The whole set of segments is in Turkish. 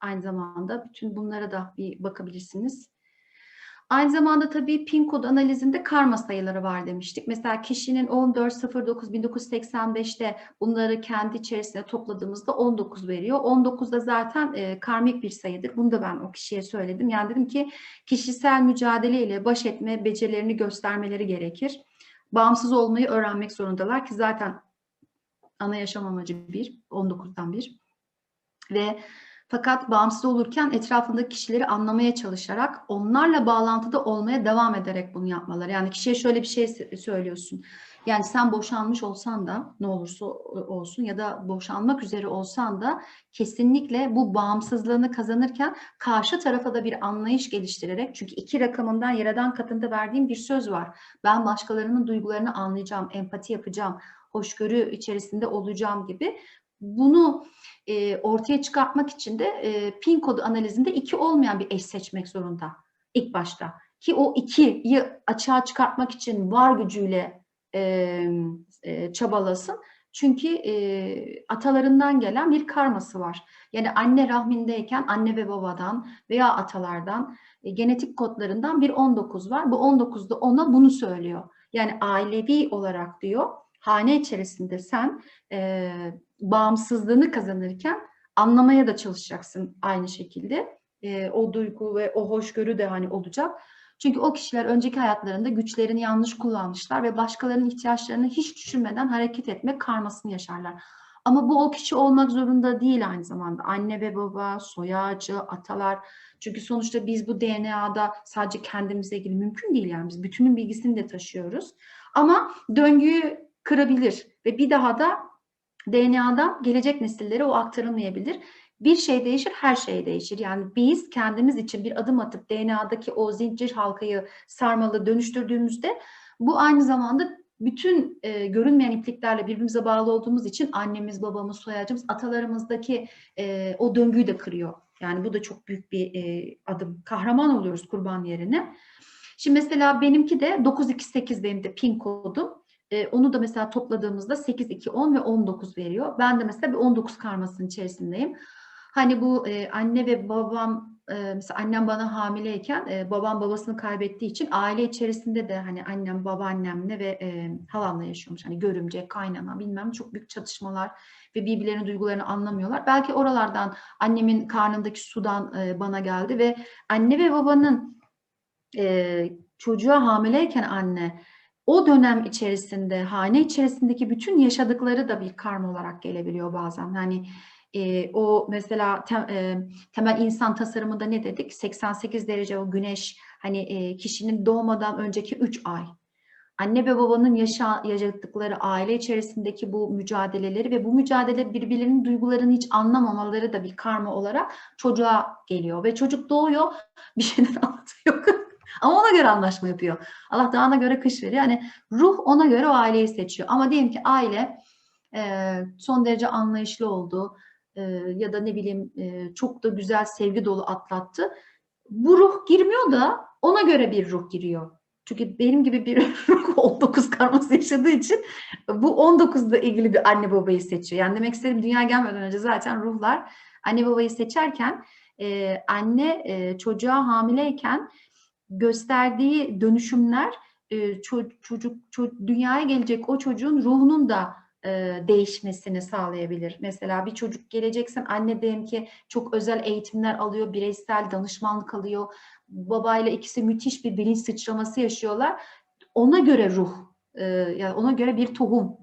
Aynı zamanda bütün bunlara da bir bakabilirsiniz. Aynı zamanda tabii PIN kod analizinde karma sayıları var demiştik. Mesela kişinin 14.09.1985'te bunları kendi içerisinde topladığımızda 19 veriyor. 19 da zaten e, karmik bir sayıdır. Bunu da ben o kişiye söyledim. Yani dedim ki kişisel mücadele ile baş etme becerilerini göstermeleri gerekir. Bağımsız olmayı öğrenmek zorundalar ki zaten ana yaşam amacı bir, 19'dan bir. Ve fakat bağımsız olurken etrafındaki kişileri anlamaya çalışarak onlarla bağlantıda olmaya devam ederek bunu yapmaları. Yani kişiye şöyle bir şey söylüyorsun. Yani sen boşanmış olsan da ne olursa olsun ya da boşanmak üzere olsan da kesinlikle bu bağımsızlığını kazanırken karşı tarafa da bir anlayış geliştirerek çünkü iki rakamından yaradan katında verdiğim bir söz var. Ben başkalarının duygularını anlayacağım, empati yapacağım, hoşgörü içerisinde olacağım gibi bunu e, ortaya çıkartmak için de e, pin kodu analizinde iki olmayan bir eş seçmek zorunda ilk başta. Ki o ikiyi açığa çıkartmak için var gücüyle e, e, çabalasın. Çünkü e, atalarından gelen bir karması var. Yani anne rahmindeyken anne ve babadan veya atalardan e, genetik kodlarından bir 19 var. Bu 19'da ona bunu söylüyor. Yani ailevi olarak diyor hane içerisinde sen e, bağımsızlığını kazanırken anlamaya da çalışacaksın aynı şekilde. E, o duygu ve o hoşgörü de hani olacak. Çünkü o kişiler önceki hayatlarında güçlerini yanlış kullanmışlar ve başkalarının ihtiyaçlarını hiç düşünmeden hareket etmek karmasını yaşarlar. Ama bu o kişi olmak zorunda değil aynı zamanda. Anne ve baba, soy ağacı, atalar. Çünkü sonuçta biz bu DNA'da sadece kendimize ilgili mümkün değil yani biz bütünün bilgisini de taşıyoruz. Ama döngüyü kırabilir ve bir daha da DNA'dan gelecek nesillere o aktarılmayabilir. Bir şey değişir, her şey değişir. Yani biz kendimiz için bir adım atıp DNA'daki o zincir halkayı sarmalı dönüştürdüğümüzde bu aynı zamanda bütün e, görünmeyen ipliklerle birbirimize bağlı olduğumuz için annemiz, babamız, soyacımız, atalarımızdaki e, o döngüyü de kırıyor. Yani bu da çok büyük bir e, adım. Kahraman oluyoruz kurban yerine. Şimdi mesela benimki de 928 benim de pin kodum. Onu da mesela topladığımızda 8, 2, 10 ve 19 veriyor. Ben de mesela bir 19 karmasının içerisindeyim. Hani bu e, anne ve babam e, mesela annem bana hamileyken e, babam babasını kaybettiği için aile içerisinde de hani annem babaannemle ve e, halamla yaşıyormuş. Hani görümce, kaynana bilmem çok büyük çatışmalar ve birbirlerinin duygularını anlamıyorlar. Belki oralardan annemin karnındaki sudan e, bana geldi ve anne ve babanın e, çocuğa hamileyken anne o dönem içerisinde hane içerisindeki bütün yaşadıkları da bir karma olarak gelebiliyor bazen. Hani e, o mesela tem, e, temel insan tasarımında ne dedik? 88 derece o güneş hani e, kişinin doğmadan önceki 3 ay. Anne ve babanın yaşa, yaşadıkları aile içerisindeki bu mücadeleleri ve bu mücadele birbirlerinin duygularını hiç anlamamaları da bir karma olarak çocuğa geliyor. Ve çocuk doğuyor bir şeyden anlatıyor. Ama ona göre anlaşma yapıyor. Allah dağına göre kış veriyor. Yani ruh ona göre o aileyi seçiyor. Ama diyelim ki aile e, son derece anlayışlı oldu e, ya da ne bileyim e, çok da güzel sevgi dolu atlattı. Bu ruh girmiyor da ona göre bir ruh giriyor. Çünkü benim gibi bir ruh 19 karması yaşadığı için bu 19'da ilgili bir anne babayı seçiyor. Yani demek istedim dünya gelmeden önce zaten ruhlar anne babayı seçerken e, anne e, çocuğa hamileyken gösterdiği dönüşümler e, çocuk, dünyaya gelecek o çocuğun ruhunun da e, değişmesini sağlayabilir. Mesela bir çocuk geleceksen anne diyelim ki çok özel eğitimler alıyor, bireysel danışmanlık alıyor. Babayla ikisi müthiş bir bilinç sıçraması yaşıyorlar. Ona göre ruh, e, yani ona göre bir tohum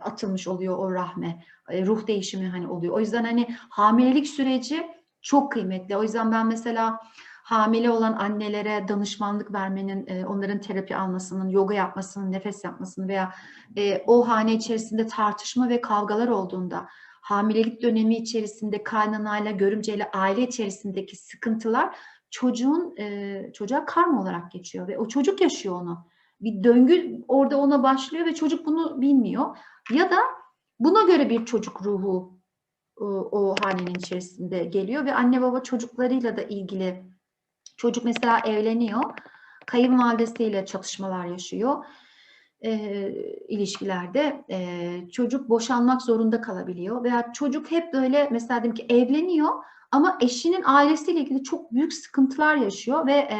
atılmış oluyor o rahme. Ruh değişimi hani oluyor. O yüzden hani hamilelik süreci çok kıymetli. O yüzden ben mesela hamile olan annelere danışmanlık vermenin, e, onların terapi almasının, yoga yapmasının, nefes yapmasının veya e, o hane içerisinde tartışma ve kavgalar olduğunda, hamilelik dönemi içerisinde kaynanayla, görümceyle, aile içerisindeki sıkıntılar çocuğun e, çocuğa karma olarak geçiyor ve o çocuk yaşıyor onu. Bir döngü orada ona başlıyor ve çocuk bunu bilmiyor. Ya da buna göre bir çocuk ruhu o, o hanenin içerisinde geliyor ve anne baba çocuklarıyla da ilgili Çocuk mesela evleniyor, kayınvalidesiyle çatışmalar yaşıyor e, ilişkilerde. E, çocuk boşanmak zorunda kalabiliyor veya çocuk hep böyle mesela diyelim ki evleniyor Ama eşinin ailesiyle ilgili çok büyük sıkıntılar yaşıyor ve e,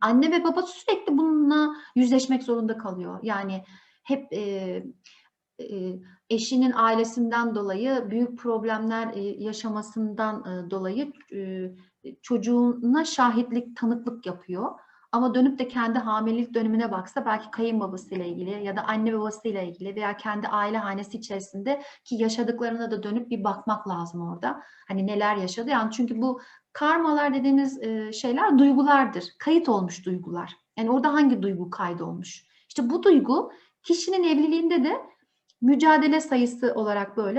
anne ve baba sürekli bununla yüzleşmek zorunda kalıyor. Yani hep e, e, eşinin ailesinden dolayı büyük problemler e, yaşamasından e, dolayı çocuğuna şahitlik, tanıklık yapıyor. Ama dönüp de kendi hamilelik dönemine baksa belki kayınbabasıyla ilgili ya da anne babasıyla ilgili veya kendi aile hanesi içerisinde ki yaşadıklarına da dönüp bir bakmak lazım orada. Hani neler yaşadı yani çünkü bu karmalar dediğimiz e, şeyler duygulardır. Kayıt olmuş duygular. Yani orada hangi duygu kaydolmuş? İşte bu duygu kişinin evliliğinde de mücadele sayısı olarak böyle